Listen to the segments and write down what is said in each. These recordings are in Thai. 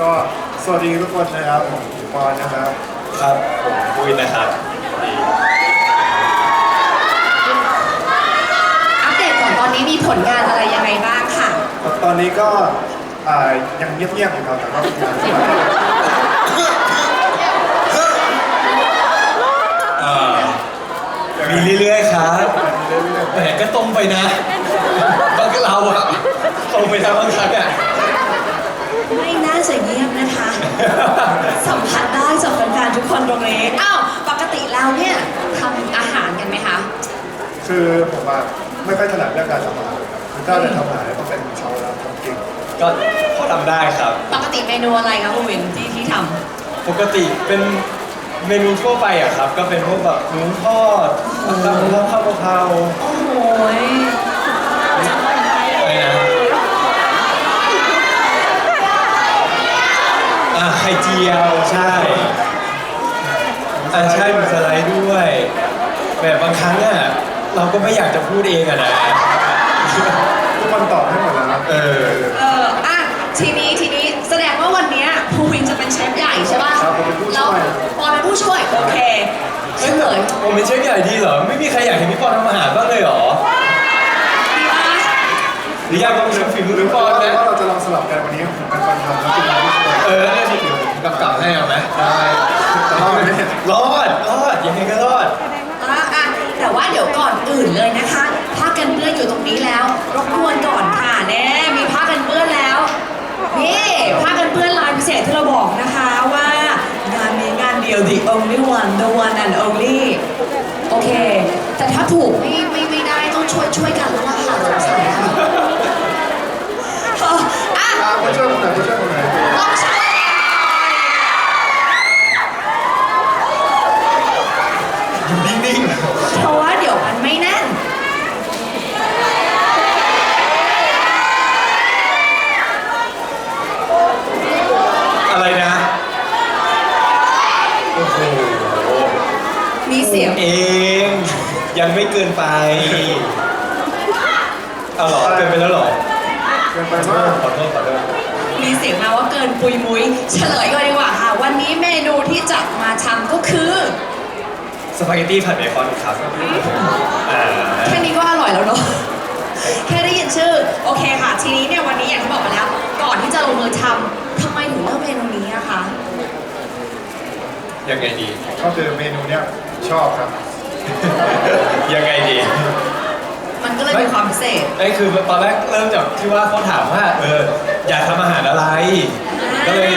ก็สวัสดีทุกคนนะครับผมปอนนะครับครับผมปุ้ยนะครับอัปเดตก่อนตอนนี้มีผลงานอะไรยังไงบ้างค่ะ ตอนนี้ก็อ่ายังเงียบๆอยู่ครับแต่ก็งานสบายเอ่อมีเรื่อยๆครับเรื่อยแหมก็ตรงไปนะบางเราอะตรงไปทางบางครั้งอะไม่น่า จะเงียบนะคะ สัมผัสได้จากแฟนๆทุกคนตรงนี้อ้าวปกติแล้วเนี่ยทำอาหารกันไหมคะๆคือผมว่าไม่ค่อยถนัดเรื่องการทำอาหารครับคือถ้าจะทำอาหารต้องเป็นชาวนาทำเก่งก็พอทำได้ครับ ปกติเมนูอะไรคะคุณวินที่ที่ทปกติเป็นเมนูทั่วไปอะครับ ก็เป็นพวกแบบหมูทอดข้าวหมูทอดข้าวกะเพราำโอ้โหย อะไรนะอะไข่เจียวใช่อะใช่มีสไลด์ด้วย แบบบางครั้งอะเรา ก็ไม่อยากจะพูดเองอะนะทุกคนตอบให้หมดแล้วนะเออ เอออะทีนี้ทีนี้แสดงว่าวันเนี้ยภูวินจะเป็นเชฟใหญ่ใช่ป่ะครับผมเป็นผู้ช่วย แล้วปอนเป็นผู้ช่วย โอเคเฉเอ้ยลยผมเป็นเชฟใหญ่ดีเหรอ ไม่มีใครอยากเห็นพี่ปอนทำอาหารบ้างเลยเหรอ ดีปะหรืออยากลองชิมฝีมือหรือพี่ปว่าอนนะเราจะลองสลับกันวันนี้ผมเป็นคนทำแล้วคุณเป็นผู้ช่วยเออเนี่ยที่เดี๋ยวผมกำกับให้เอาไหมได้จะรอดไหมเนี่ยรอดรอดยังไงก็รอดอะอะแต่ว่า เดี๋ยวก่อนอื่นเลยนะคะผ้ากันเปื้อนอยู่ตรงนี้แล้ว รบกวนก่อนค่ะแน่มีผ้ากันเปื้อนแล้วนี่ผ้ากันเปื้อนลายพิเศษที่เราบอกนะคะว่างานนี้งานเดียว the only one the one and only โอเค แต่ถ้าถูกไม่ไม่ไม่ได้ต้องช่วยช่วยกันแล้วล่ะค่ะสงสัยค่ะเอออะอ่าผู้ช่วยคนไหนผู้ช่วยคนไหนต้องช่วยกันหน่อย อยู่นิ่ง เพราะว่าเดี๋ยวมันไม่แน่น ๆ อะไรนะ โอ้โห มีเสียง เอง ยังไม่เกินไป เอาเหรอเกินไปแล้วเหรอเกินไปขอมากโทษขอโทษขอโทษมีเสียงมาว่าเกินปุยมุยเฉลยก่อนดีกว่าค่ะ วันนี้เมนูที่จะมาทำก็คือ สปาเกตตี้ผัดเบคอนครับอ่าแค่นี้ก็อร่อยแล้วเนาะ แค่ได้ยินชื่อ โอเคค่ะ ทีนี้เนี่ยวันนี้อย่างที่บอกไปแล้ว ก่อนที่จะลงมือทำทำไมถึงเลือกเมนูนี้อะคะ ยังไงดี ก็คือเมนูเนี้ยชอบครับ ยังไงดี มันก็เลยมีความพิเศษ ไอ้คือตอนแรกเริ่มจากที่ว่าเขาถามว่าเอออยากทำอาหารอะไรอ่าก็เลย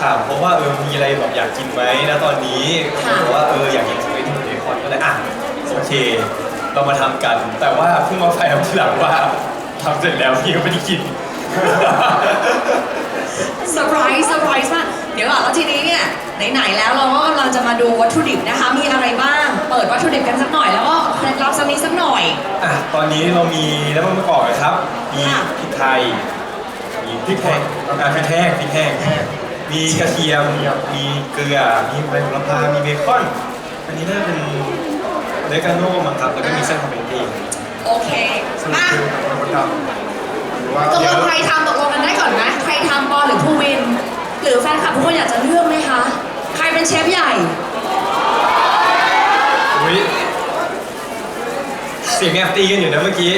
ถามเพราะว่าเออมีอะไรแบบอยากกินไหมนะตอนนี้ค่ะ เขาบอกว่าเอออยากกินสปาเกตตี้เบคอนก็เลยอะโอเค เรามาทำกัน แต่ว่าเพิ่งมาไฟทำทีหลังว่าทำเสร็จแล้วพี่ก็ไม่ได้กิน เซอร์ไพรส์เซอร์ไพรส์มาก เดี๋ยวก่อนแล้วทีนี้เนี่ยไหนๆแล้วเราก็กำลังจะมาดูวัตถุดิบนะคะ มีอะไรบ้าง เปิดวัตถุดิบกันสักหน่อยแล้วก็เคล็ดลับสักนิดสักหน่อย อะตอนนี้เรามีน้ำมันมะกอกนะครับ มีค่ะ พริกไทย มีพริกแห้งอะพริกแห้งพริกแห้งมีกระเทียม มีเกลือ มีใบโหระพา มีเบคอน อันนี้น่าเป็นเลกาโน่มั้งครับ แล้วก็มีเส้นคอมเมนตี้โอเคสรุปมาคือเป็นคนทำหรือว่าตกลงใครทำตกลงกันได้ก่อนไหมใครทำปอหรือภูวิน หรือแฟนคลับทุกคนอยากจะเลือกไหมคะ ใครเป็นเชฟใหญ่ อุ้ยเสียงแอบตีกันอยู่นะเมื่อกี้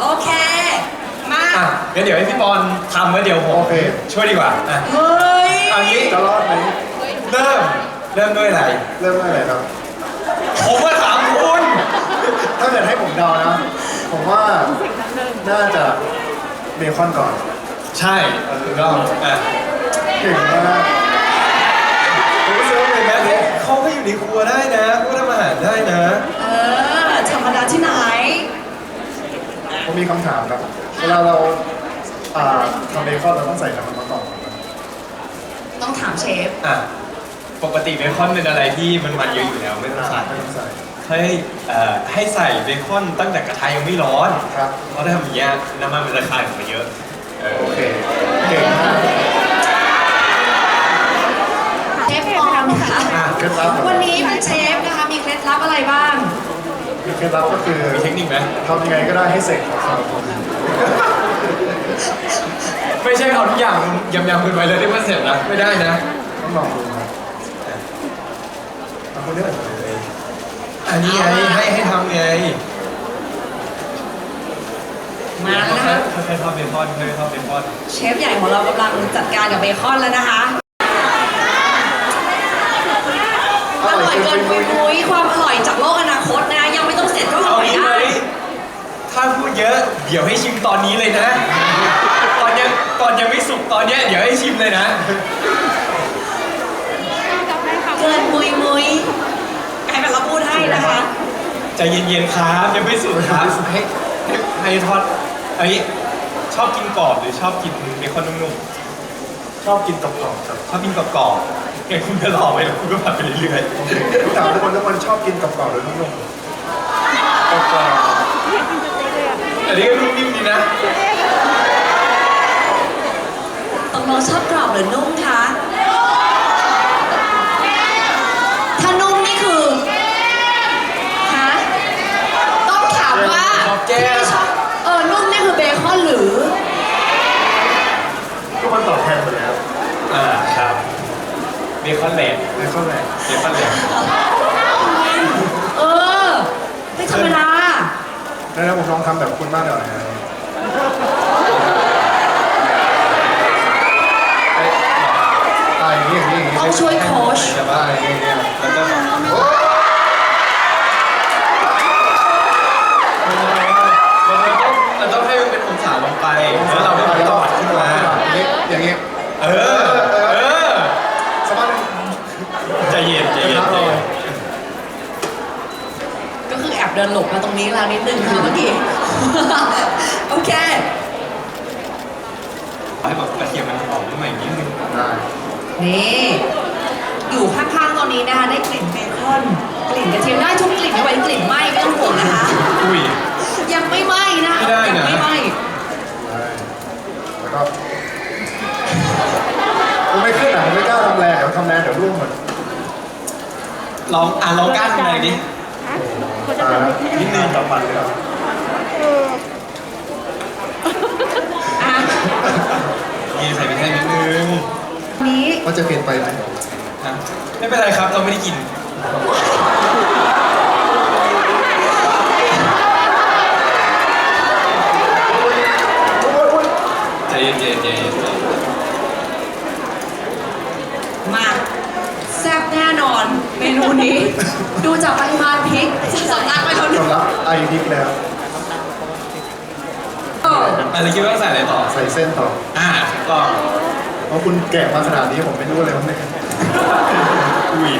โอเค มาอะงั้นเดี๋ยวให้พี่บอลทำแล้วเดี๋ยวผมโอเค ช่วยดีกว่าอะเฮ้ยเอางี้จะรอดไหมเริ่ม เริ่มด้วยอะไร เริ่มได้เลยครับ ผมว่าถามคุณถ้าเกิดให้ผมเดานะ ผมว่าน่าจะเบคอนก่อน ใช่ถูกต้องอะเก่งมากผมรู้สึกว่าเป็นแม้แบบแต่นี้เขาก็อยู่ในครัวได้นะเขาก็ทำอาหารได้นะ เออธรรมดาที่ไหน ผมมีคำถามครับ เวลาเราอ่าทำเบคอนเราต้องใส่น้ำมันมะกอกก่อนไหมต้องถามเชฟ อะ ปกติเบคอนเป็นอะไรที่มันมันเยอะอยู่แล้วไม่ต้องใส่ไม่ต้องใส่ให้เอ่อให้ใส่เบคอนตั้งแต่กระทะยังไม่ร้อน ครับ เพราะถ้าทำอย่างเงี้ยน้ำมันมันระคายออกมาเยอะ เก่งเชฟฟองค่ะวันนี้ท่านเชฟนะคะมีเคล็ดลับอะไรบ้าง มีเคล็ดลับก็คือมีเทคนิคไหมทำยังไงก็ได้ให้เสร็จไม่ใช่เอาทุกอย่างยำยำกันไปเลยที่ว่าเสร็จนะไม่ได้นะต้องลองดูครับเอาคนเลือกเลยอันนี้ไงให้ให้ทำไง มาแล้วนะคะค่อยทอดเบคอนค่อยทอดเบคอนเชฟใหญ่ของเรากำลังจัดการกับเบคอนแล้วนะคะ อร่อยเกินปุยมุ้ยความอร่อยจากโลกอนาคตนะ ยังไม่ต้องเสร็จก็อเอาร่อยงี้ไหมได้ถ้าพูดเยอะ เดี๋ยวให้ชิมตอนนี้เลยนะ ตอนยังตอนยังไม่สุกตอนเนี้ยเดี๋ยวให้ชิมเลยนะ เกินมุยมุยให้แบบเราพูดให้นะคะ ใจเย็นๆครับยังไม่สุกครับให้ให้ให้ทอด ไอ้ยชอบกินกรอบหรือชอบกินเบคอนนุ่มชอบกินกรอบๆครับๆชอบกินกรอบๆเนี่ยคุณก็รอไปแล้วคุณก็ผัดไปเรื่อยทุกถามทุกคนทุกคนชอบกินกรอบๆหรือนุ่มๆกรอบๆอันนี้ก็นุ่มนิ่มดีนะตกลงชอบกรอบหรือนุ่มคะ ถ้านุ่มนี่คือ ฮะ ต้องถามว่า ชอบแก้ม ที่ชอบเออนุ่มนี่คือเบคอนหรือ ๆ ทุกคนตอบแทนหมดแล้วอ่าครับเบคอนแหลกในข้อแรกเบคอนแหลกเออ ไม่ธรรมดาแล้วผมลองทำแบบคุณบ้างหน่อยนะเอ้ยอ่าอย่างนี้อย่างนี้อย่างนี้ต้องช่วยโค้ชแต่ว่าอ่าอย่างนี้อย่างนี้แล้วก็เราต้องเราต้องให้มันเป็นองศาลงไปแล้วเราก็ตอดขึ้นมา อย่างนี้อย่างนี้เออ เออ สบายใจเย็นใจเย็นใจเย็นก็คือแอบเดินหลบมาตรงนี้แล้วนิดนึงค่ะเมื่อกี้ โอเคให้แบบกระเทียมมันหอมขึ้นมาอีกนิดนึงได้นี่ อยู่ข้างๆตอนนี้นะคะได้กลิ่นเบคอนกลิ่นกระเทียมได้ทุกกลิ่นไม่ไว้กลิ่นไหม้ไม่ต้องห่วงนะคะ อุ้ย ยังไม่ไหม้นะไม่ได้นะ ยัไม่ไหม้ได้แล้วก็ผมไม่ขึ้นอะผมไม่กล้า ทำแรงเดี๋ยวทำแรงเดี๋ยวร่วงหมดลองอะลองกล้าทำอะไรดิตายแล้วนิดนึงต่อปันเลยเหรออะนี่ใส่ไปแค่นิดนึงนี้ ว่าจะเปลี่ยนไปไหมนะไม่เป็นไรครับเราไม่ได้กิน ใจเย็นใจเย็นใจเย็นใจเย็น มาแซ่บแน่นอน เมนูนี้ ดูจากปริมาณพริกสำนักไปเท่านี้ยอมรับไอพิกแล้ว เอออะไรคิดว่าต้องใส่อะไรต่อ ใส่เส้นต่อ อ่าถูกต้องเพราะคุณแกะมาขนาดนี้ผมไม่รู้เลยว่าเนี่ยอุ้ย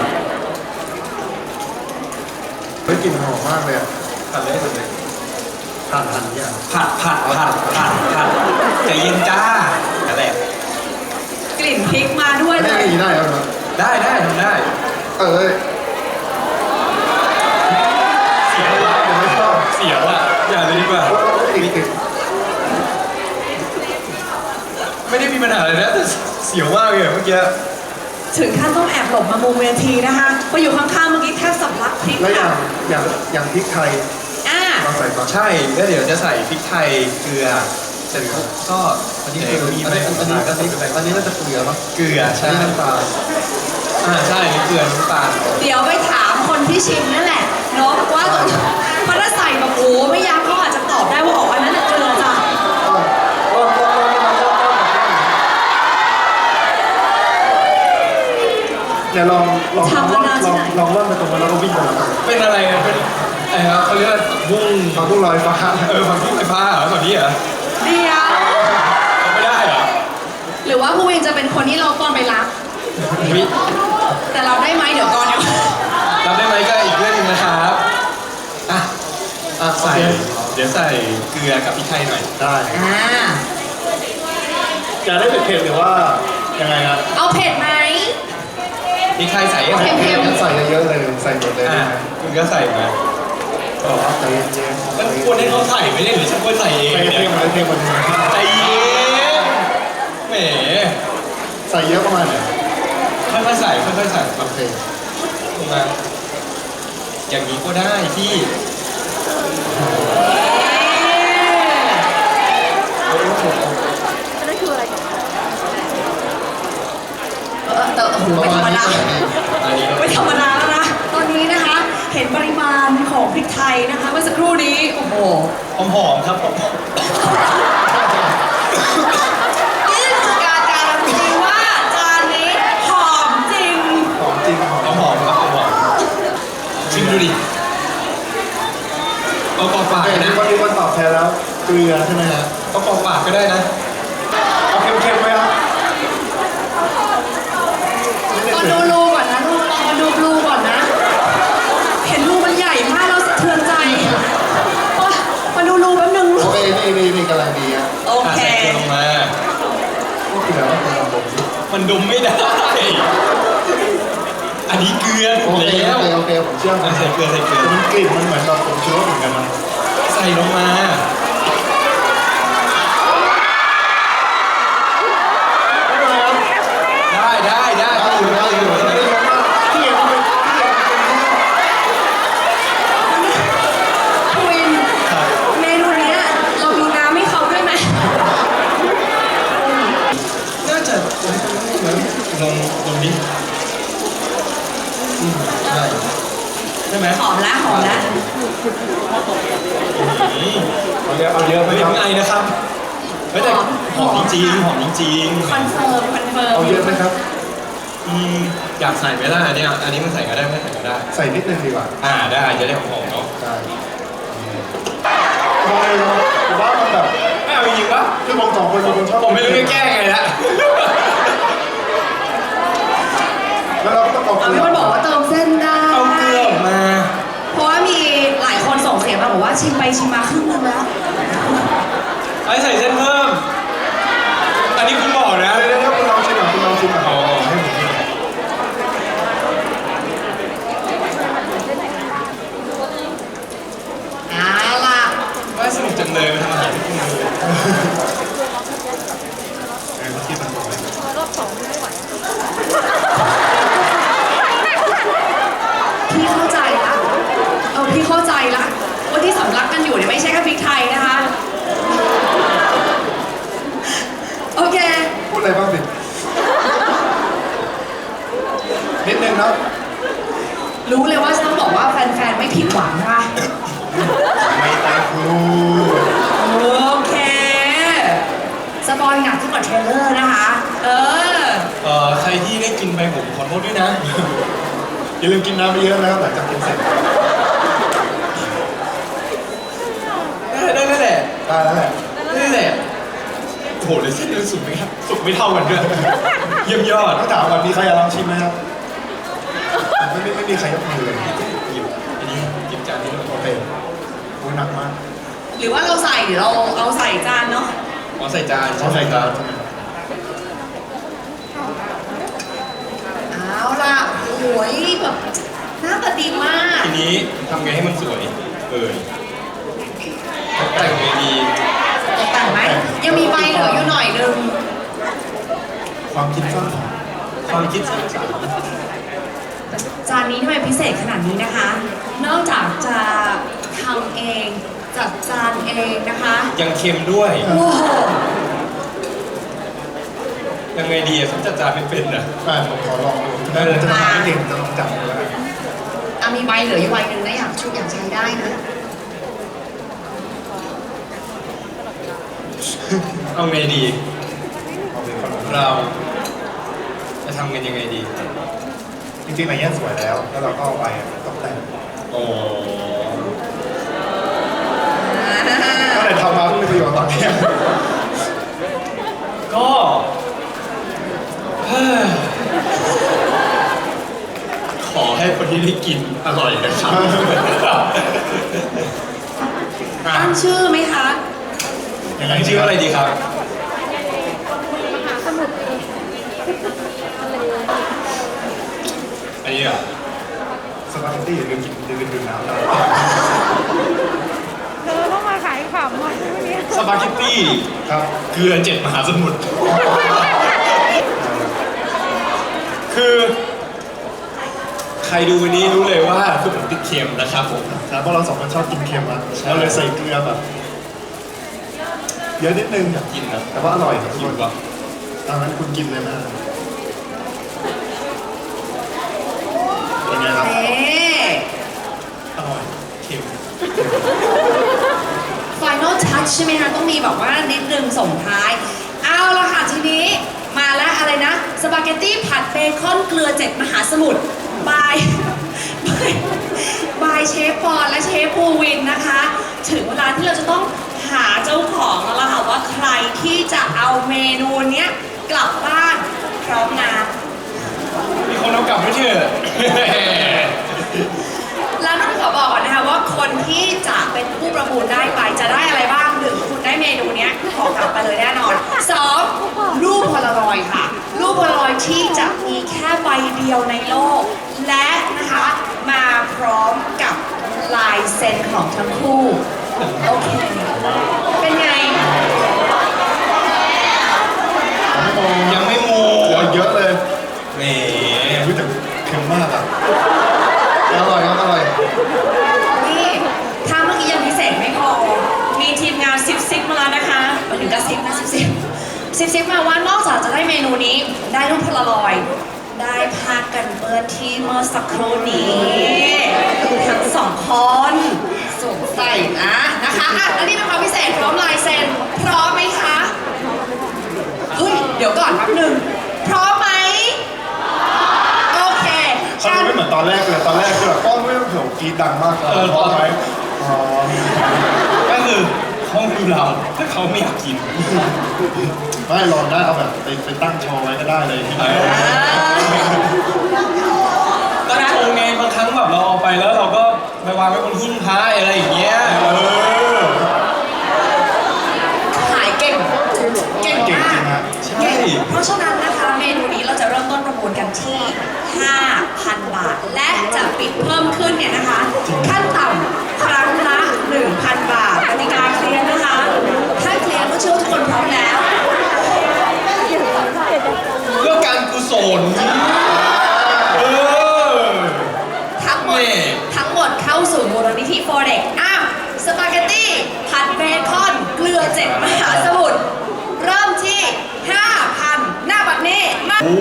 เฮ้ยกลิ่นหอมมากเลยอะผัดเลยผัดเลยผ่านหันอย่างผัดผัดผัดผัดผัดใจเย็นจ้านั่นแหละกลิ่นพริกมาด้วยไม่เลได้ยอย่างนี้ได้แล้วเหรอได้ได้ทำได้ เออ เสียวอะ เดี๋ยวไม่ชอบ เสียวอะอย่าเลยดีกว่า ติดติด ไม่ได้มีปัญหาอะไรนะแต่เสียวมากเลยอะเมื่อกี้ถึงขั้นต้องแอบหลบมามุมเวทีนะคะไปอยู่ข้างๆเมื่อกี้แทบสำลักพริกแล้วอย่าค่ะงอย่างอย่างพริกไทยอ่า เราใส่ตอนใช่แล้วเดี๋ยวจะใส่พริกไทยเกลือเสร็จแล้วก็อันนี้คือมีอันใบนี้โหอันระนี้พาก็อันใส่นี้ไปอันนี้น่าจะเกลือปะเกลืออันใช่นี้น้ำตาลอ่าใช่มีเกลือน้ำตาลเดี๋ยวไปถามคนที่ชิมนั่นแหละเนาะว่าเพราะถ้าใส่แบบโอ้ไม่ยั้งเขาอาจจะตอบได้ว่าอ๋ออันนั้นน่ะเกลือจ้ะ ร่อนร่อนร่อนร่อนร่อนร่อน อย่าลองลองลองลองลองร่อนไปตรงนั้นแล้วก็วิ่งไปเป็นอะไรอะเป็นอะไรครับเขาเรียกว่าบุ้งมาพุ่งลอยฟ้าเออผักบุ้งไฟฟ้าเหรอแบบนี้เหรอเดียวเอาไม่ได้เหรอหรือว่าผู้วินจะเป็นคนที่เราตอนไปรับ วิแต่เราได้ไหมเดี๋ยวก่อนเดี๋ยวรับได้ไหมก็อีกเรื่องหนึงนะครับอะอะใส่ใส่เดี๋ยวใส่เกลือกับพริกไทยหน่อยได้อ่าจะได้เผ็ดๆหรือว่ายังไงครับเอาเผ็ดไหม พริกไทยใส่ให้หมดเค็มงั้นใส่เยอะๆเลยใส่หมดเลยอะได้ไหมคุณก็ใส่มาอ๋อใจเย็นๆมันควรให้เขาใส่ไม่ได้หรือฉันควรใส่เองใส่เนี่เทยมันเลยเทมันเลยใจเย็นแหมใส่เยอะประมาณไหนค่อยๆใส่ค่อยๆใส่โอเคลงมาอย่างนี้ก็ได้พี่ เออแต่โอ้โหไม่ธรรมดาอันนี้ไม่ธรรมดาแล้วนะ ตอนนี้นะคะ เห็นปริมาณของพริกไทยนะคะ เมื่อสักครู่นี้โอ้โหหอมๆครับผมนี่คือการการันตีว่าจานนี้หอมจริง หอมจริงหอมหอมๆครับหอมๆชิมดูดิเอากรอกปากเห็นนะคนมีคนตอบแทนแล้ว เกลือใช่ไหมฮะเอากรอกปากก็ได้นะ เอาเค็มๆไหมครับนี่ ตอน เฉ ดู ย รูก่อนนะลูกตอนดูรูก่อนนะ เห็นรูมันใหญ่มากเราสะเทือนใจว้ามาดูรูแป๊บนึ งโอเคนี่นี่นี่กำลังดีครับโออะเค ใส่เกลือลงมา ก็เกลือต้องเป็นลำบากสิมันดมไม่ได้ อันนี้เกลือโอเคแล้โอวเคโอเคผมเชื่อมันใส่เกลือใส่เกลือ มันกลิ่นมันเหมือนแบบผมชูรสเหมือนกันนะใส่ลงมา ไม่เป็นไรครับ ได้ได้ได้ ได้อยู่ได้อยู่ไม่ได้เยอะมากที่เห็นมันเป็นที่เห็นมันเป็น ทวิน ครับ เมนูเนี้ยเรามีน้ำให้เขาด้วยไหม น่าจะลงลงนี้ ใช่ ใช่ไหม หอมแล้วหอมแล้ว อืม เอาเยอะเอาเยอะ ไม่ ไม่ ได้ เอา ไงนะครับเฮ้ยแต่หอมจ ริงหอมจริงคอนเฟิร์มคอนเฟิร์มเอาเยอะไหมครับ อืมอยากใส่ไหมล่ะอันเนี้ยอันนี้มันใส่ก็ได้ไม่ใส่ก็ได้ ใส่นิดนึงดีกว่าอ่าได้จะได้หอมๆเนาะได้ทำไมเราผมว่ามันแบบไม่เอาจริงๆปะคือผมสองคนเป็นคนชอบผมไม่รู้จะแก้ไงละแล้วเราก็ต้องเอาเกเอาลืมีอคนบอกว่าเติมเส้นได้ เอาเกลือออกมา เพราะว่ามีหลายคนส่งเสียงมาบอกว่าชิมไปชิมมาครึ่งนึงแล้ว ไอ้ใส่เส้นเพิ่ม อันนี้คุณบอกนะ เดี๋ยวเดี๋ยวคุณลองชิมก่อนคุณลองชิมก่อน อ๋อ ให้ผมชิม เอาล่ะ ว่าสนุกจังเลยมาทำอาหารที่คุณดู เออที่มันบอกเลย พี่เข้าใจละเออพี่เข้าใจละว่าที่สำลักกันอยู่เนี่ยไม่ใช่แค่พริกไทยนะคะ โอเค พูดอะไรบ้างสินิดนึงเนาะ รู้เลยว่าต้องบอกว่าแฟนๆ ไม่ผิด หวังนะคะไม่ตายครูโอเค สปอยหนักขึ้นกว่าเทรลเลอร์นะคะ เออ เอ่อใครที่ได้กินไปผมขอโทษด้วยนะ อย่าลืมกินน้ำไปเยอะนะครับหลังจากกินเสร็จได้ได้ได้แหละได้แล้วแหละได้แหละโอ้โหเลยเส้นเลยสุกไหมครับสุกไม่เท่ากันด้วยเยี่ยมยอดต้องถามก่อนมีใครอยากลองชิมไหมครับไม่ไม่ไม่มีใครยกมือเลย หนักมากหรือว่าเราใส่เดี๋ยวเราเอาใส่จานเนาะอ๋อใส่จานเขาใส่จานเอาล่ะโอ้ยแบบหน้าตาดีมาก ทีนี้ทำไงให้มันสวยเอ่ยแต่งไงดีตกแต่งไหมยังมีใบเหลืออยู่หน่อยนึงความคิดสร้างสรรค์ความคิดสร้างสรรค์จานนี้ทำไมพิเศษขนาดนี้นะคะ นอกจากจะ ทำเอง จัดจานเองนะคะยังเค็มด้วย โอ้โหยังไงดีอะผมจัดจานไม่เป็นอะอ่าผมขอลองดูได้เลย จะลองให้เด็กจะลองจับดูแล้วกันอะมีใบเหลืออยู่ใบหนึ่งนะอยากชุบอยากใช้ได้นะเอาไงดี เอาเป็นคนเรา จะทำกันยังไงดี จริงๆอะไรเงี้ยสวยแล้ว แล้วเราก็เอาไปตกแต่งโอ้ ก็เลยทำมาเพื่อมีประโยชน์ตอนเนี้ยก็เฮ้ยขอให้คนที่ได้กินอร่อยนะครับอะตั้งชื่อไหมคะยังไงตั้งชื่ออะไรดีครับ อันนี้เหรอะ สปาเกตตี้อย่าลืมกินอย่าลืมดื่มน้ำนะเธอต้องมาขายขำอะใช่ไหมเนี่ยสปาเกตตี้ครับเกลือเจ็ดมหาสมุทรคือ ใครรดูวันนี้รู้เลยว่าคือผมติดเค็มนะครับผมครับเพราะเราสองคนชอบกินเค็มอะใช่เราเลยใส่เกลือแบบเยอะนิดนึงกินนะแต่ว่าอร่อยครับทุกกิคนนวะตอนนั้นคุณกินเลยนะเป็นไงครับ เอ๊ะอร่อยเค็ม final touch ใช่ไหมคะต้องมีแบบว่านิดนึงส่งท้าย เอาละค่ะทีนี้มาแล้วอะไรนะ สปาเกตตี้ผัดเบคอนเกลือเจ็ดมหาสมุทรบายบายบายเชฟปอนและเชฟภูวินนะคะ ถึงเวลาที่เราจะต้องหาเจ้าของแล้วล่ะค่ะว่าใครที่จะเอาเมนูเนี้ยกลับบ้านพร้อมงานมีคนเอากลับไม่เถอะแล้วต้องขอบอกก่อนนะคะว่าคนที่จะเป็นผู้ประมูลได้ไปจะได้อะไรบ้าง ด้เมนูเนี้ยขอกลับไปเลยแน่นอนสองรูปพลารอยค่ะ รูปพลารอยที่จะมีแค่ใบเดียวในโลก และนะคะมาพร้อมกับลายเซ็นของทั้งคู่ โอเค เป็นไง ไม่มอง ยังไม่โม เหลือเยอะเลย แหม รู้แต่เค็มมากอะอร่อยครับอร่อย นี่ถ้าเมื่อกี้ยังพิเศษไม่พอ มีทีมงานซิปซิปมาแล้วนะคะหมายถึงกระซิบนะซิปซิป ซิปซิปมาว่านอกจากจะได้เมนูนี้ได้รูปพลารอยด์ได้ผ้ากันเปื้อนที่เมื่อสักครู่นี้ทั้งสองคนสวมใส่นะนะคะอะอันนี้เป็นความพิเศษพร้อมลายเซ็นพร้อมไหมคะเฮ้ยเดี๋ยวก่อนแป๊บหนึงพร้อมไหมโอเค เขาดูไม่เหมือนตอนแรกเลยตอนแรกคือแบบก้อนไม่ต้องเผื่อกรีดดังมากเออพอไหมอ๋อก็คือเขา ดูเราถ้าเขาไม่อยากกินไม่ลองได้เอาแบบไปไปตั้งโชว์ไว้ก็ได้เลยที่ไหนก็โชว์ไงบางครั้งแบบเราเอาไปแล้วเราก็ไปวางไว้บนหิ้งพระอะไรอย่างเงี้ยเออขายเก่ง เก่งเก่งมาจริกงฮะใช่เพราะฉะนั้นนะคะเมนูนี้เราจะเริ่มต้นประมูลกันที่ 5,000 บาท และจะปิดเพิ่มขึ้นเนี่ยนะคะ ขั้นต่ำครั้งละ 1,000 บาทกติกาเคลียร์นะคะ ถ้าเคลียร์ก็เชื่อว่าทุกคนพร้อมแล้ว เพื่อการกุศลเออทั้งหมดนี่ทั้งหมดเข้าสู่มูลนิธิโฟเด็กอ้าวสปาเกตตี้ผัดเบคอน เกลือเจ็ดมหาสมุทรเริ่มที่ 5,000 หน้าบัตรนี้มาโอ้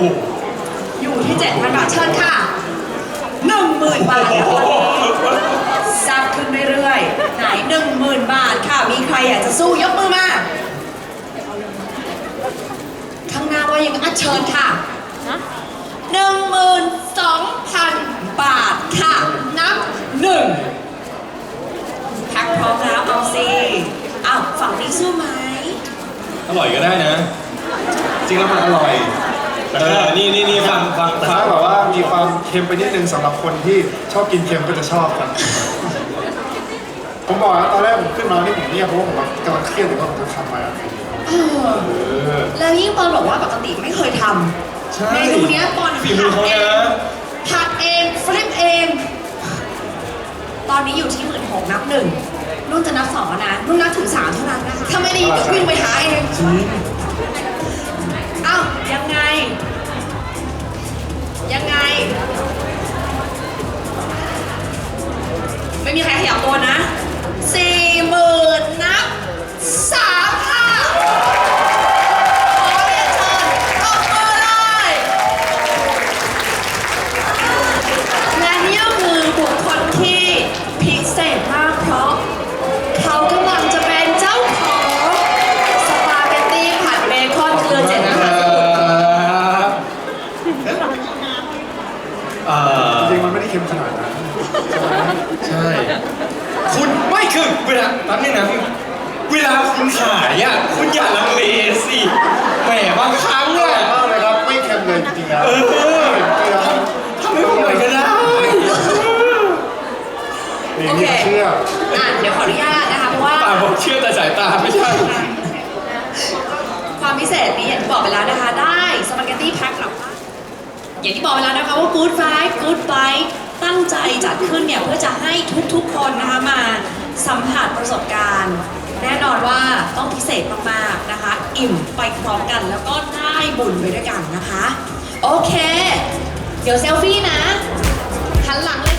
อยู่ที่ 7,000 บาทเชิญค่ะ 10,000 บาทนะคะซับขึ้นเรื่อยๆ ไหน 10,000 บาทค่ะ มีใค รอยากจะสู้ยกมือมา ข้างหน้าว่ายังอะเชิญค่ะ12,000บาทค่ะ นับหนึ่งแพ็คพร้อมแล้วเอาสิอ้าวฝั่งนี้สู้ไหม อร่อยก็ได้นะ จริงแล้วมันอร่อยเออนี่นี่นี่ฟังฟังแต่ฟัถ้างแบบว่ามีความเค็มไปนิดนึงสำหรับคนที่ชอบกินเค็มก็จะชอบครับ ผมบอกนะตอนแรกผมขึ้นมานี่ผมเนี่ยเพราะว่าผมแบบกำลังเครียดอยู่ว่าผมจะทำอะไรเออ แล้วยิ่งปอนบอกว่าปกติไม่เคยทใช่ำเมนูเนี้ยปอนฝีมือเขาเอนะ งผัดเองฟลิปเอง ตอนนี้อยู่ที่หมื่นหกนับหนึ่งนุ่นจะนับสองแล้วนะนุ่นนับถึงสามเท่านั้นนะคะถ้าไม่ดีก็วิ่งไปหาเองจริงอ้าวยังไง ยังไง ไม่มีใครขยับตัวนะ สี่หมื่นนับส นี่นี่เชื่ออะเดี๋ยวขออนุญาตนะคะเพราะว่า ตาบอกเชื่อแต่สายตาไม่ใช่ ความพิเศษนี้อย่างที่บอกไปแล้วนะคะ ได้สปาเกตตี้แพ็คกลับบ้านอย่างที่บอกไปแล้วนะคะว่า Good Vibe Good Bite ตั้งใจจัดขึ้นเนี่ย เพื่อจะให้ทุกๆคนนะคะมาสัมผัสประสบการณ์ แน่นอนว่าต้องพิเศษมากๆนะคะ อิ่มไปพร้อมกันแล้วก็ได้บุญไปด้วยกันนะคะ โอเค เดี๋ยวเซลฟี่นะหันหันหลังเลย